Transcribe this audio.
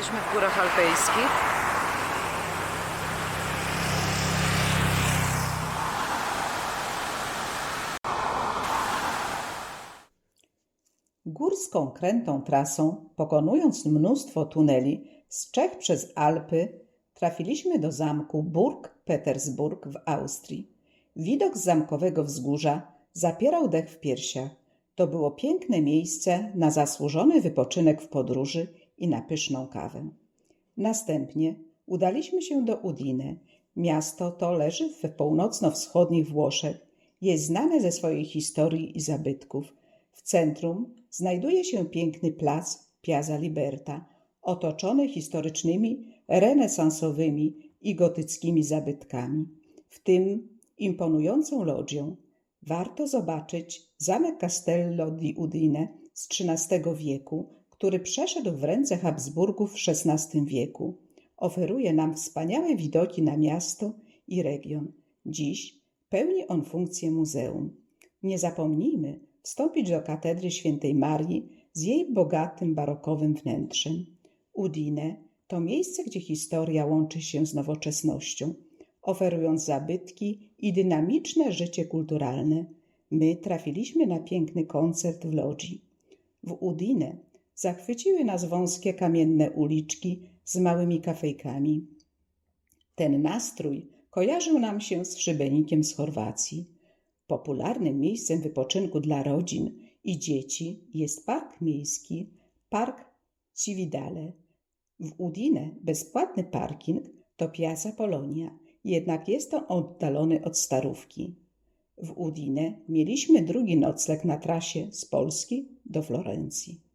Jesteśmy w Górach Alpejskich. Górską krętą trasą, pokonując mnóstwo tuneli z Czech przez Alpy, trafiliśmy do zamku Burg Petersburg w Austrii. Widok z zamkowego wzgórza zapierał dech w piersiach. To było piękne miejsce na zasłużony wypoczynek w podróży i na pyszną kawę. Następnie udaliśmy się do Udine. Miasto to leży w północno-wschodnich Włoszech. Jest znane ze swojej historii i zabytków. W centrum znajduje się piękny plac Piazza Liberta, otoczony historycznymi, renesansowymi i gotyckimi zabytkami, w tym imponującą loggią. Warto zobaczyć zamek Castello di Udine z XIII wieku, który przeszedł w ręce Habsburgów w XVI wieku. Oferuje nam wspaniałe widoki na miasto i region. Dziś pełni on funkcję muzeum. Nie zapomnijmy wstąpić do katedry świętej Marii z jej bogatym barokowym wnętrzem. Udine to miejsce, gdzie historia łączy się z nowoczesnością, oferując zabytki i dynamiczne życie kulturalne. My trafiliśmy na piękny koncert w Lodzi. W Udine zachwyciły nas wąskie kamienne uliczki z małymi kafejkami. Ten nastrój kojarzył nam się z szybenikiem z Chorwacji. Popularnym miejscem wypoczynku dla rodzin i dzieci jest park miejski Park Cividale. W Udine bezpłatny parking to Piazza Polonia, jednak jest on oddalony od Starówki. W Udine mieliśmy drugi nocleg na trasie z Polski do Florencji.